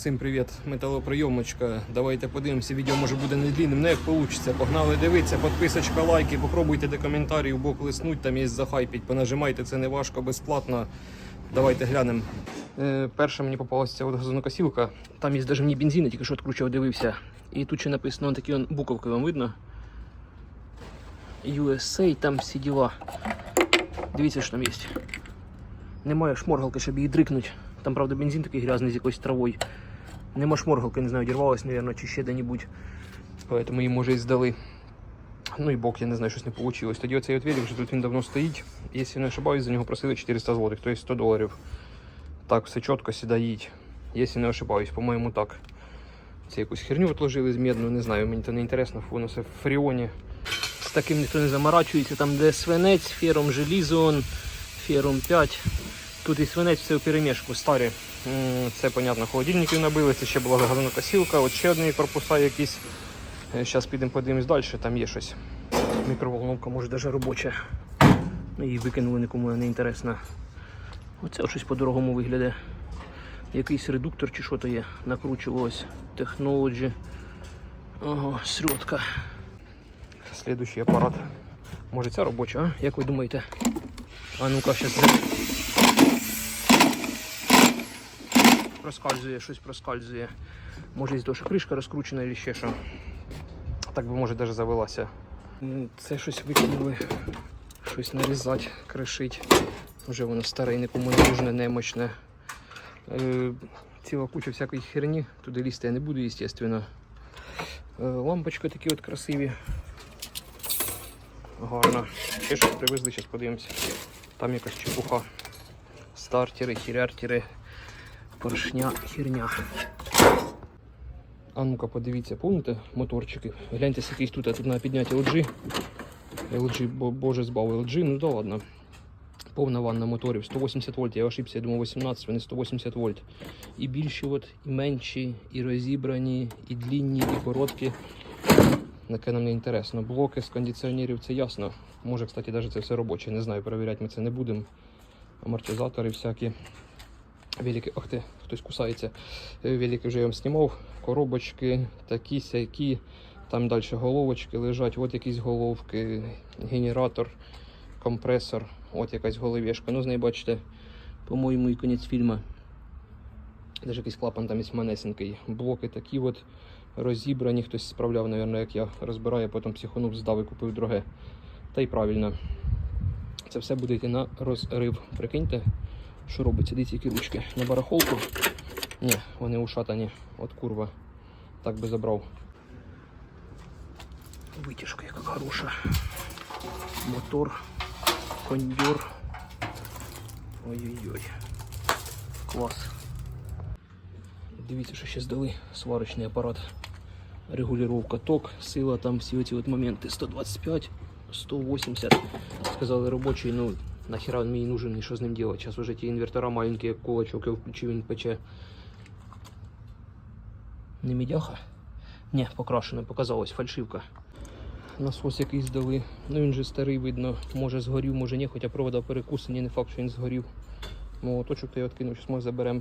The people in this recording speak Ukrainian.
Всім привіт, металоприйомочка. Давайте подивимося, відео може буде не длинним, не як вийде. Погнали дивитися, підписочка, лайки, попробуйте до коментарів бок лиснуть, там є захайпіть, понажимайте, це не важко, безплатно. Давайте глянемо. Е, перша мені попалася ця от газонокосілка. Там є навіть мені бензин, тільки що відкручував, дивився. І тут ще написано такі он буковки, вам видно? USA, там всі діла. Дивіться, що там є. Немає шморгалки, щоб її дрикнуть. Там, правда, бензин такий грязний з якоюсь травою. Нема шморгалки, не знаю, дірвалась, мабуть, чи ще де-небудь. Поэтому її може і здали. Ну і бок, я не знаю, щось не вийшло. Тоді оцей от вже тут він давно стоїть. Якщо не ошибаюсь, за нього просили 400 злотих, тобто 100 доларів. Так, все чітко сюди. Якщо не ошибаюсь, по-моєму, так. Це якусь херню отложили з медну, не знаю, мені це не інтересно, воно все в фріоні. З таким ніхто не заморачується, там де свинець, фером желізон, фером 5. Тут і свинець все в перемішку, старі. Це, понятно, холодильників набили, це ще була газонокосілка, от ще одні корпуса якісь. Зараз підемо подивимось далі, там є щось. Мікроволновка, може навіть робоча. Її викинули, нікому не інтересно. Оце щось по-дорогому виглядає. Якийсь редуктор чи що то є. Накручувалось. Technology. Ого, сродка. Слідуючий апарат. Може ця робоча, а? Як ви думаєте? А ну-ка, зараз проскальзує, щось проскальзує. Може із того, кришка розкручена чи ще що. Так би може навіть завелася. Це щось викинули. Щось нарізати, кришить. Вже воно старе і нікому не нужне, немощне. Е, ціла куча всякої херні. Туди лізти я не буду, звісно. Е, лампочки такі от красиві. Гарно. Ще щось привезли, зараз подивимося. Там якась чепуха. Стартери, хіряртери, поршня, херня. А ну-ка, подивіться, помните моторчики? Гляньте, якийсь тут, а тут на підняті LG. LG, боже збав LG, ну да ладно. Повна ванна моторів, 180 вольт, я ошибся, я думав 18, вони 180 вольт. І більші, от, і менші, і розібрані, і длінні, і короткі. Таке нам не інтересно. Блоки з кондиціонерів це ясно. Може, кстати, навіть це все робоче. Не знаю, перевіряти ми це не будемо. Амортизатори всякі. Велики, ах ти, хтось кусається. Е, Велики вже я вам знімав. Коробочки, такі сякі. Там далі головочки лежать. От якісь головки, генератор, компресор, от якась головешка. Ну, з неї бачите, по-моєму, і кінець фільму. Даже якийсь клапан там є манесенький. Блоки такі от розібрані. Хтось справляв, мабуть, як я розбираю, потім психонув, здав і купив друге. Та й правильно. Це все буде йти на розрив. Прикиньте, що робиться. Дивіться, які ручки. На барахолку. Ні, вони ушатані. От курва. Так би забрав. Витяжка яка хороша. Мотор, кондьор. Ой-ой-ой. Клас. Дивіться, що ще здали сварочний апарат. Регулювання ток, сила там всі оці от моменти 125, 180. Сказали робочий, ну нахера він мені нужен і що з ним делать. Зараз вже ті інвертора маленькі, як кулачок, я включив, він пече. Не мідяха? Ні, покрашено, показалось, фальшивка. Насос якийсь дали. Ну він же старий, видно, може згорів, може ні, хоча провода перекусані, не факт, що він згорів. Молоточок то я відкинув, зараз ми заберемо